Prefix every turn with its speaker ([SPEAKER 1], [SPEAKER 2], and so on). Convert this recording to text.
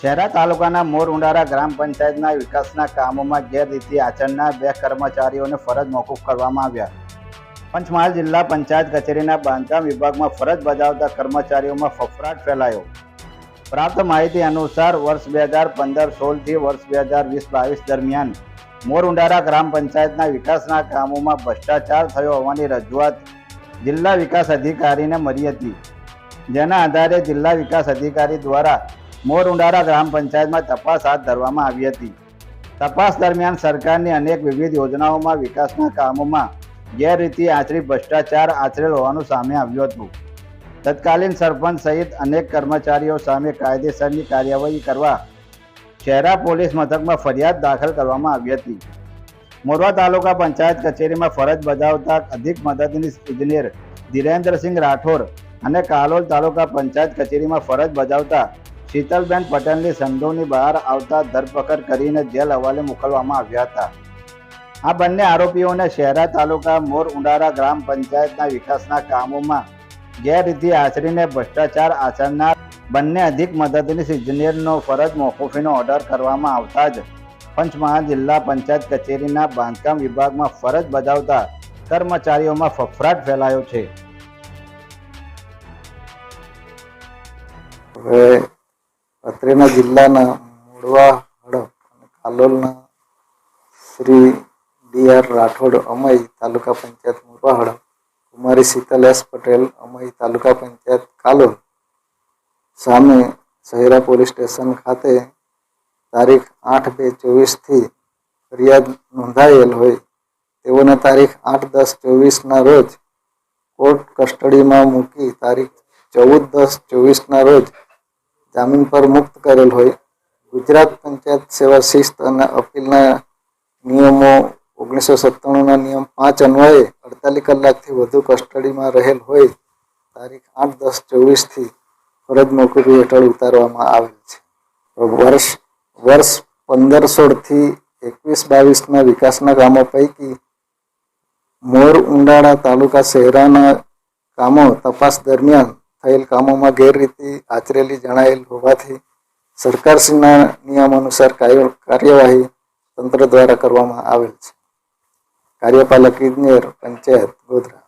[SPEAKER 1] શહેરા તાલુકાના મોર ઉંડારા ગ્રામ પંચાયતના વિકાસના કામોમાં ગેરરીતિ આચરનાર બે કર્મચારીઓને ફરજ મોકૂફ કરવામાં આવ્યા. પંચમહાલ જિલ્લા પંચાયત કચેરીના બાંધકામ વિભાગમાં ફરજ બજાવતા કર્મચારીઓમાં ફફડાટ ફેલાયો. પ્રાપ્ત માહિતી અનુસાર વર્ષ બે હજાર પંદર સોળથી વર્ષ બે હજાર વીસ બાવીસ દરમિયાન મોર ઉંડારા ગ્રામ પંચાયતના વિકાસના કામોમાં ભ્રષ્ટાચાર થયો હોવાની રજૂઆત જિલ્લા વિકાસ અધિકારીને મળી હતી. જેના આધારે જિલ્લા વિકાસ અધિકારી દ્વારા મોર ઉંડારા ગ્રામ પંચાયતમાં તપાસ હાથ ધરવામાં આવી હતી. તપાસ દરમિયાન સરકારની અનેક વિવિધ યોજનાઓમાં વિકાસના કામોમાં ગેરરીતિ, આચરી ભ્રષ્ટાચાર આચરેલ હોવાનું સામે આવ્યું હતું. તત્કાલીન સરપંચ સહિત અનેક કર્મચારીઓ સામે કાયદેસરની કાર્યવાહી કરવા શહેરા પોલીસ મથકમાં ફરિયાદ દાખલ કરવામાં આવી હતી. મોરવા તાલુકા પંચાયત કચેરીમાં ફરજ બજાવતા અધિક મદદનીશ ઇજનેર ધીરેન્દ્રસિંહ રાઠોડ અને કાલોલ તાલુકા પંચાયત કચેરીમાં ફરજ બજાવતા શીતલબેન પટેલની સંધોની બહાર આવતા ધરપકડ કરીને જેલ હવાલે મોકલવામાં આવ્યા હતા. આ બંને આરોપીઓને શહેરા તાલુકા મોર ઉંડારા ગ્રામ પંચાયતના વિકાસના કામોમાં ગેરરીતિ આચરીને ભ્રષ્ટાચાર આચરનાર બંને અધિક મદદનીશ ઇજનેરનો ફરજ મોકૂફીનો ઓર્ડર કરવામાં આવતા જ પંચમહાલ જિલ્લા પંચાયત કચેરીના બાંધકામ વિભાગમાં ફરજ બજાવતા કર્મચારીઓમાં ફફડાટ ફેલાયો છે.
[SPEAKER 2] અત્રેના જિલ્લાના મોડવા હડપ અને કાલોલના શ્રી ડી આર રાઠોડ, અમય તાલુકા પંચાયત મોરવા હડપ કુમારી શીતલ એસ પટેલ, અમય તાલુકા પંચાયત કાલોલ સામે શહેરા પોલીસ સ્ટેશન ખાતે તારીખ આઠ બે ચોવીસથી ફરિયાદ નોંધાયેલ હોય. તેઓને તારીખ આઠ દસ ચોવીસના રોજ કોર્ટ કસ્ટડીમાં મૂકી તારીખ ચૌદ દસ ચોવીસના રોજ જામીન પર મુક્ત કરેલ હોય. ગુજરાત પંચાયત સેવા શિસ્ત અને અપીલના નિયમો ઓગણીસો સત્તાણુંના નિયમ પાંચ અન્વયે અડતાલીસ કલાકથી વધુ કસ્ટડીમાં રહેલ હોય. તારીખ આઠ દસ ચોવીસથી ફરજ મોકૂફી હેઠળ ઉતારવામાં આવેલ છે. વર્ષ વર્ષ પંદર સોળથી એકવીસ બાવીસના વિકાસના કામો પૈકી મોર ઉંડાળા તાલુકા શહેરાના કામો તપાસ દરમિયાન થયેલ કામોમાં ગેરરીતિ આચરેલી જણાયેલ હોવાથી સરકારશ્રીના નિયમ અનુસાર કાર્ય- કાર્યવાહી તંત્ર દ્વારા કરવામાં આવેલ છે. કાર્યપાલક ઇજનેર પંચાયત ગોધરા.